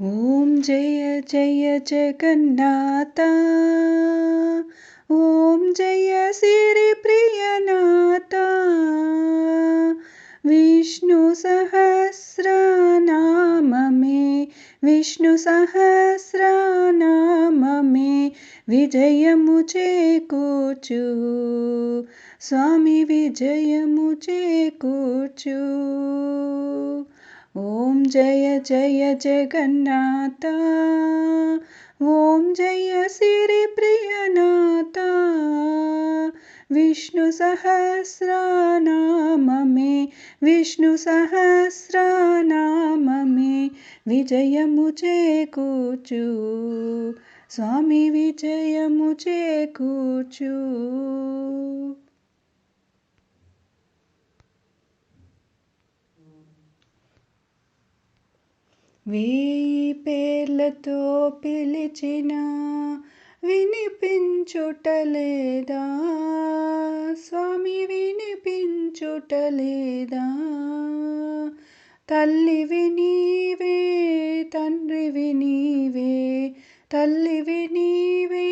ॐ जय जय जगन्नाता ॐ जयशिरिप्रियनाता विष्णुसहस्र विष्णुसहस्रनाम मे विष्णुसहस्रनाम मे विजयमुचे कोचु। स्वामी विजयमुचे कोचु। ॐ जय जय जगन्नाथा। ॐ जय श्रीप्रियनाथा विष्णुसहस्रनाम मे विष्णुसहस्रनाम मे विजयमुचे कुचु। स्वामी विजयमुचे कुचु। వేయి పేర్లతో పిలిచిన వినిపించుటలేదా? స్వామి వినిపించుటలేదా? తల్లివి నీవే తండ్రివి నీవే తల్లివి నీవే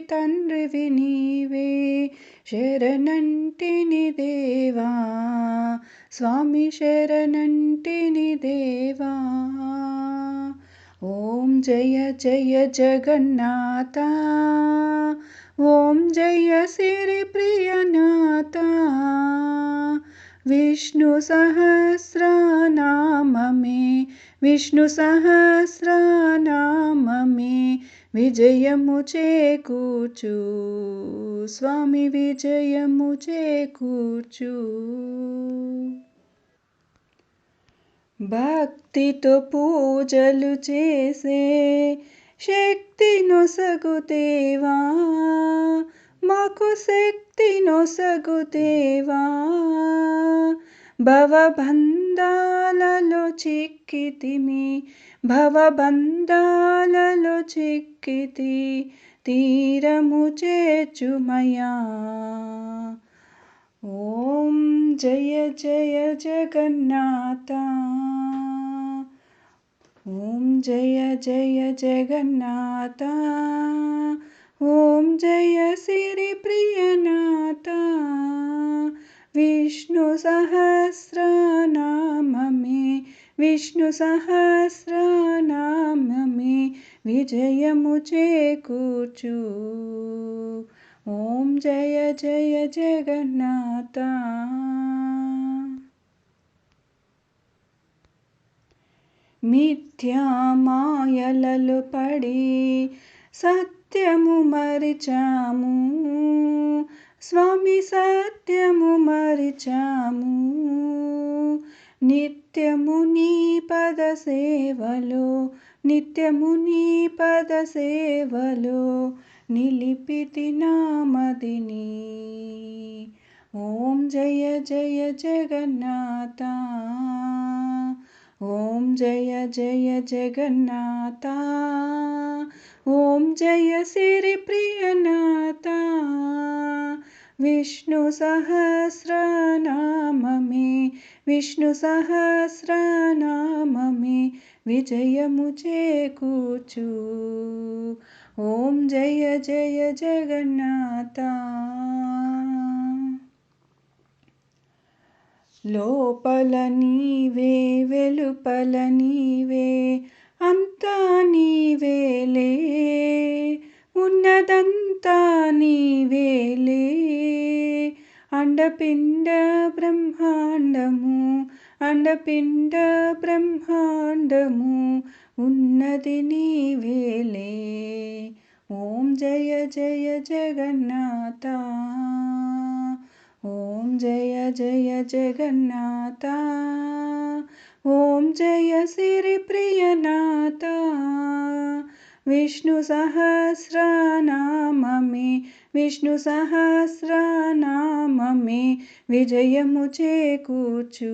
తండ్రివి నీవే శరణంటిని దేవా స్వామి శరణంటిని దేవా. ॐ जय जय जगन्नाता ॐ जय सिरिप्रियनाथ विष्णुसहस्रनाम मे विष्णुसहस्रनाम मे विजयमुचे कूचु। स्वामी विजयमुचे कूचु। భక్తితో పూజలు చేసే శక్తి నొసగుతేవా మాకు శక్తి నొసగుతేవా భవబంధాలలో చిక్కితిమి భవబంధాలలో చిక్కితి తీరము చేచుమయా ॐ जय जय जगन्नाथा। ॐ जय जय जगन्नाथा। ॐ जय श्रीप्रियनाथा। विष्णुसहस्रनाम मे विष्णुसहस्रनाम मे विजयमुचे कुर्चु। ఓం జయ జయ జగన్నాథ. మిథ్యా మాయలలు పడి సత్యము మరిచాము. స్వామి సత్యము మరిచాము. నిత్యము నీ పద సేవలో నిత్యము నీ పద సేవలో निलिपितिनामदिनी ॐ जय जय जगन्नाता ॐ जय जय जगन्नाता ॐ जय श्रीप्रियना సిరి ప్రియనాథ విష్ణు సహస్రనామమే విష్ణు సహస్రనామమే విజయము చేకూర్చు ఓం జయ జయ జగన్నాథ లోపల నీవే వెలుపల నీవే అండపిండ బ్రహ్మాండము అండపిండ బ్రహ్మాండము ఉన్నది నీవేలే ఓం జయ జయ జగన్నాథ ఓం జయ జయ జగన్నాథ ఓం జయ సిరి ప్రియనాథ विष्णुसहस्रनाम मे विष्णुसहस्रनाममे विजयमुचे कुर्चु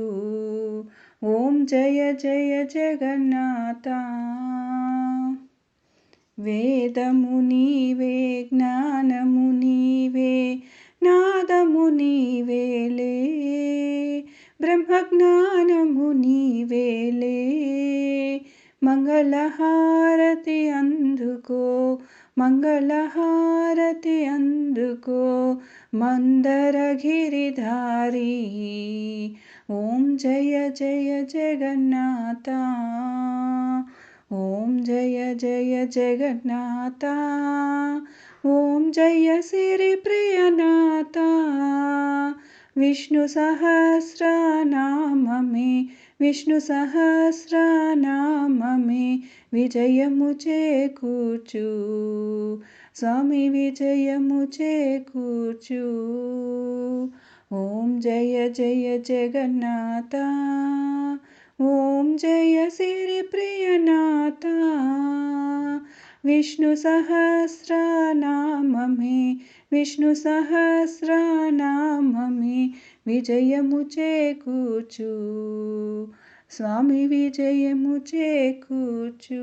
ॐ जय जय जगन्नाथा। वेदमुनिवे ज्ञानमुनिवे नादमुनिवेले ब्रह्मज्ञानमुनिवेले మంగళహారతి అందుకో మంగళహారతి అందుకో మందరగిరిధారి ఓం జయ జయ జగన్నాథ ఓం జయ జయ జగన్నాథ ఓం జయ సిరి ప్రియనాథ విష్ణు సహస్రనామమే విష్ణు సహస్రనామమే విజయము చేకూర్చు స్వామి విజయము చేకూర్చు ఓం జయ జయ జగన్నాథ ఓం జయ సిరి ప్రియనాథ విష్ణు సహస్రనామమే విష్ణు సహస్రనామమే విజయము చేకూర్చు స్వామి విజయము చేకూర్చు